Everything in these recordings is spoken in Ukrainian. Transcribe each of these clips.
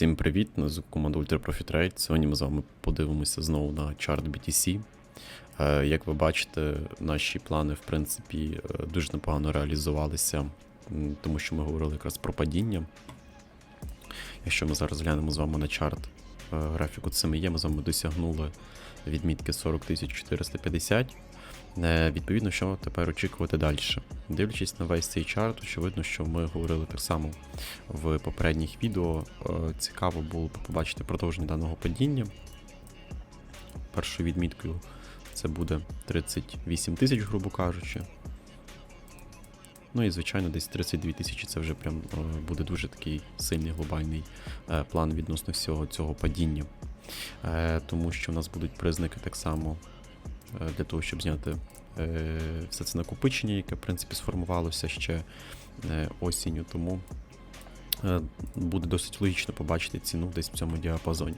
Всім привіт! Звуку команда Ultra Trade. Сьогодні ми з вами подивимося знову на чарт BTC. Е, Як ви бачите, наші плани, в принципі, е, дуже непогано реалізувалися, тому що ми говорили якраз про падіння. Якщо ми зараз глянемо з вами на чарт е, графіку CME, ми з вами досягнули відмітки 40 450. Е, Відповідно, що тепер очікувати далі. Дивлячись на весь цей чарт, очевидно, що ми говорили так само в попередніх відео. Е, Цікаво було побачити продовження даного падіння. Першою відміткою це буде 38 тисяч, грубо кажучи. Ну і, звичайно, десь 32 тисячі це вже прям е, буде дуже такий сильний глобальний план відносно всього цього падіння. Тому що в нас будуть признаки так само для того, щоб зняти е, все це накопичення, яке в принципі сформувалося ще е, осінню. Тому е, буде досить логічно побачити ціну десь в цьому діапазоні.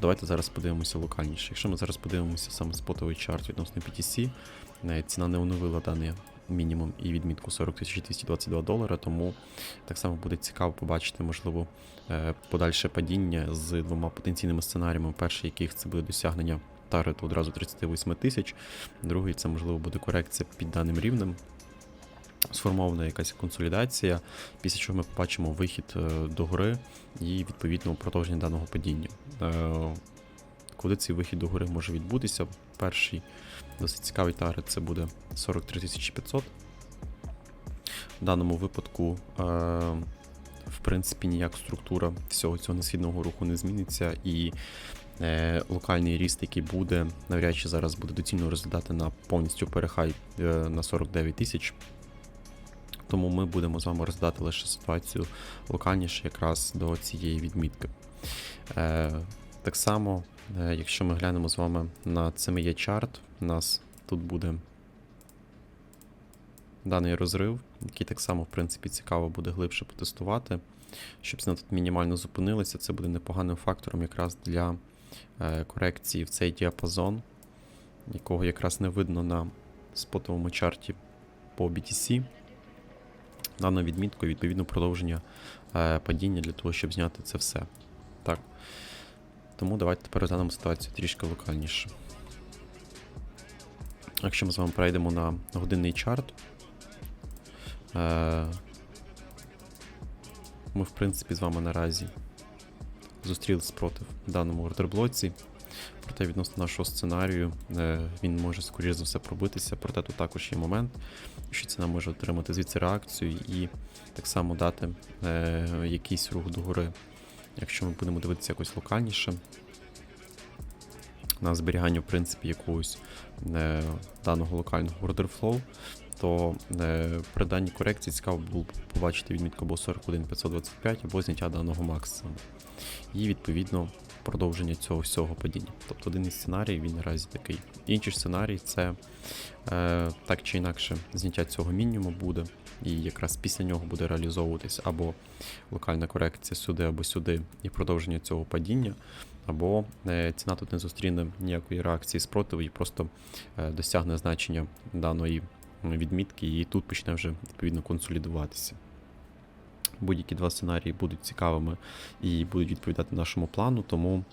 Давайте зараз подивимося локальніше. Якщо ми зараз подивимося саме спотовий чарт відносно PTC, е, ціна не оновила даний мінімум і відмітку 40 222 долара, тому так само буде цікаво побачити, можливо, е, подальше падіння з двома потенційними сценаріями. Перший яких це буде досягнення таргету одразу 38 тисяч, другий це можливо буде корекція під даним рівнем. Сформована якась консолідація, після чого ми побачимо вихід е, до гори і відповідно продовження даного падіння. Е, Куди цей вихід до гори може відбутися? Перший досить цікавий таргет це буде 43 500. В даному випадку, е, в принципі, ніяк структура всього цього несхідного руху не зміниться, і локальний ріст, який буде, навряд чи зараз буде доцільно розглядати на повністю перехай е, на 49 тисяч. Тому ми будемо з вами розглядати лише ситуацію локальніше якраз до цієї відмітки. Е, так само, е, якщо ми глянемо з вами на CME чарт, у нас тут буде даний розрив, який так само, в принципі, цікаво буде глибше потестувати. Щоб ціна тут мінімально зупинилася, це буде непоганим фактором якраз для е, корекції в цей діапазон, якого якраз не видно на спотовому чарті по BTC. Даною відміткою, відповідно, продовження е, падіння для того, щоб зняти це все. Так. Тому давайте тепер розглянемо ситуацію трішки локальніше. Якщо ми з вами перейдемо на годинний чарт, е, ми, в принципі, з вами наразі зустріли спротив в даному ордерблоці. Проте відносно нашого сценарію е, він може, скоріш за все, пробитися. Проте тут також є момент, що ціна може отримати звідси реакцію і так само дати е, якийсь рух догори. Якщо ми будемо дивитися якось локальніше, на зберігання, в принципі, якогось е, даного локального flow, то е, при даній корекції цікаво було побачити відмітку або 41 525 або зняття даного максимуму. І відповідно продовження цього всього падіння. Тобто один із сценаріїв він наразі такий. Інший сценарій це е, так чи інакше зняття цього мінімуму буде, і якраз після нього буде реалізовуватись або локальна корекція сюди або сюди, і продовження цього падіння, або е, ціна тут не зустріне ніякої реакції спротиву і просто е, досягне значення даної відмітки, і тут почне вже відповідно консолідуватися. Будь-які два сценарії будуть цікавими і будуть відповідати нашому плану, тому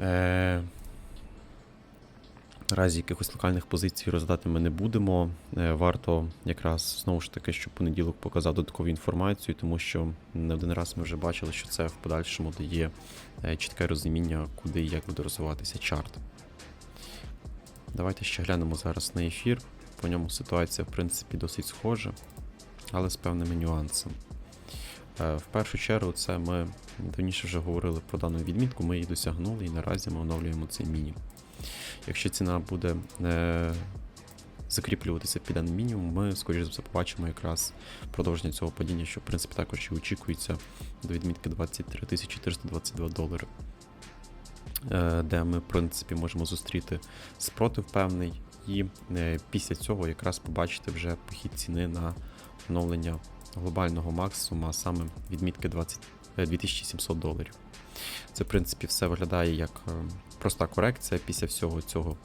е, наразі якихось локальних позицій роздати ми не будемо. Е, варто якраз знову ж таки, щоб понеділок показав додаткову інформацію, тому що не один раз ми вже бачили, що це в подальшому дає е, чітке розуміння, куди і як буде розвиватися чарт. Давайте ще глянемо зараз на ефір. По ньому ситуація, в принципі, досить схожа, але з певними нюансами. Е, В першу чергу, це ми давніше вже говорили про дану відмітку, ми її досягнули і наразі ми оновлюємо цей мінімум. Якщо ціна буде е, закріплюватися під даний мінімум, ми, скоріш за все, побачимо якраз продовження цього падіння, що в принципі також і очікується до відмітки 23 422 долари. Е, Де ми, в принципі, можемо зустріти спротив певний, і е, після цього якраз побачити вже похід ціни на оновлення глобального максимуму, а саме відмітки 20, е, 2700 доларів. Це, в принципі, все виглядає як е, проста корекція після всього цього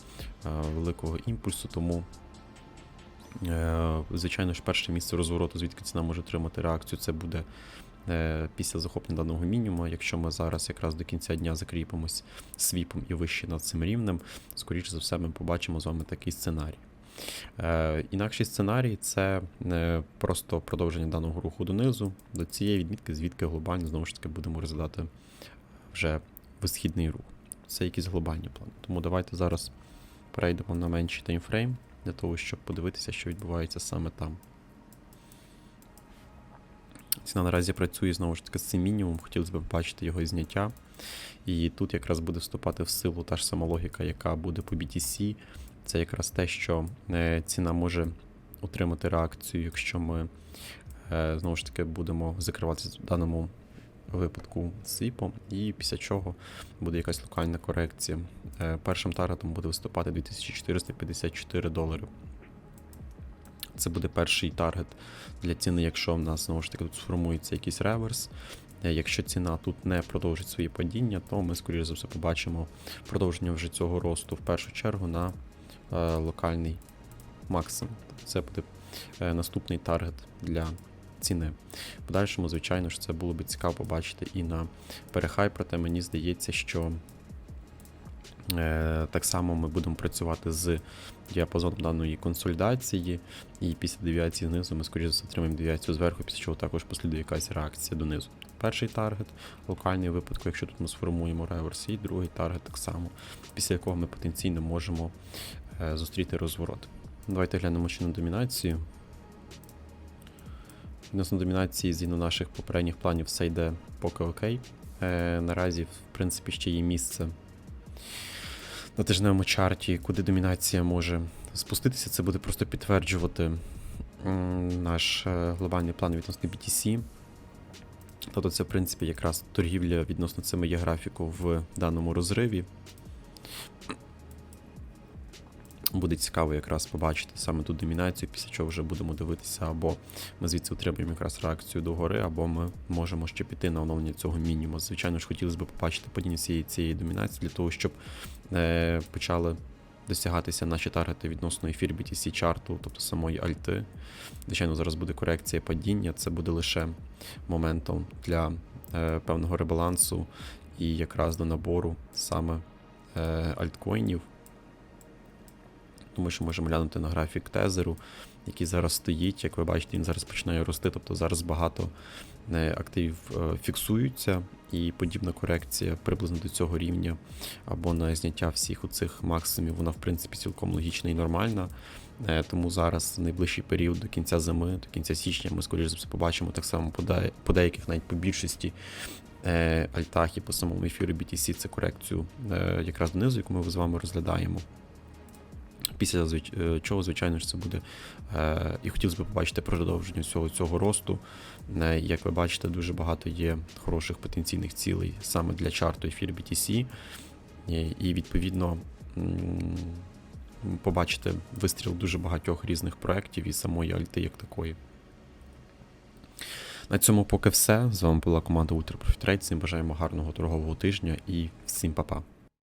е, великого імпульсу, тому, е, звичайно ж, перше місце розвороту, звідки ціна може отримати реакцію, це буде е, після захоплення даного мінімуму, якщо ми зараз якраз до кінця дня закріпимось свіпом і вище над цим рівнем, скоріше за все, ми побачимо з вами такий сценарій. Е, інакший сценарій це е, просто продовження даного руху донизу, до цієї відмітки, звідки глобально знову ж таки будемо розглядати вже висхідний рух. Це якісь глобальні плани. Тому давайте зараз перейдемо на менший таймфрейм для того, щоб подивитися, що відбувається саме там. Ціна наразі працює знову ж таки з цим мінімумом, хотілося б бачити його зняття. І тут якраз буде вступати в силу та ж сама логіка, яка буде по BTC. Це якраз те, що е, ціна може отримати реакцію, якщо ми е, знову ж таки будемо закриватися в даному випадку свіпом, і після чого буде якась локальна корекція. Е, Першим таргетом буде виступати 2454 долари. Це буде перший таргет для ціни, якщо в нас знову ж таки тут сформується якийсь реверс. Е, Якщо ціна тут не продовжить свої падіння, то ми, скоріше за все, побачимо продовження вже цього росту в першу чергу на е, локальний максимум. Це буде е, наступний таргет для ціни. Подальшому, звичайно ж, це було б цікаво побачити і на перехай, проте мені здається, що так само ми будемо працювати з діапазоном даної консолідації, і після девіації знизу ми, скоріше за отримаємо девіацію зверху, після чого також послідує якась реакція донизу. Перший таргет локальний випадку, якщо тут ми сформуємо реверс, і другий таргет так само, після якого ми потенційно можемо е, зустріти розворот. Давайте глянемо ще на домінацію. Відносно домінації, згідно наших попередніх планів, все йде поки окей. Е, наразі, в принципі, ще є місце на тижневому чарті, куди домінація може спуститися. Це буде просто підтверджувати наш е, глобальний план відносно BTC. Тобто це, в принципі, якраз торгівля відносно цими є графіку в даному розриві. Буде цікаво якраз побачити саме ту домінацію, після чого вже будемо дивитися, або ми звідси отримуємо якраз реакцію до гори, або ми можемо ще піти на оновлення цього мінімуму. Звичайно ж, хотілося б побачити падіння цієї цієї домінації для того, щоб е, почали досягатися наші таргети відносно ефір BTC чарту, тобто самої альти. Звичайно, зараз буде корекція падіння, це буде лише моментом для е, певного ребалансу і якраз до набору саме е, альткоїнів. Тому що можемо глянути на графік тезеру, який зараз стоїть. Як ви бачите, він зараз починає рости. Тобто зараз багато е, активів е, фіксуються, і подібна корекція приблизно до цього рівня або на зняття всіх у цих максимумів, вона в принципі цілком логічна і нормальна. Е, Тому зараз в найближчий період до кінця зими, до кінця січня, ми скоріше за все побачимо так само по по деяких, навіть по більшості альтах і по самому ефіру BTC це корекцію якраз донизу, яку ми з вами розглядаємо. Після е, чого, звичайно ж, це буде. Е, і хотілося б побачити продовження всього цього росту. Е, як ви бачите, дуже багато є хороших потенційних цілей саме для чарту ефір BTC. І, відповідно побачити вистріл дуже багатьох різних проєктів і самої альти як такої. На цьому поки все. З вами була команда Ultra бажаємо гарного торгового тижня і всім па-па.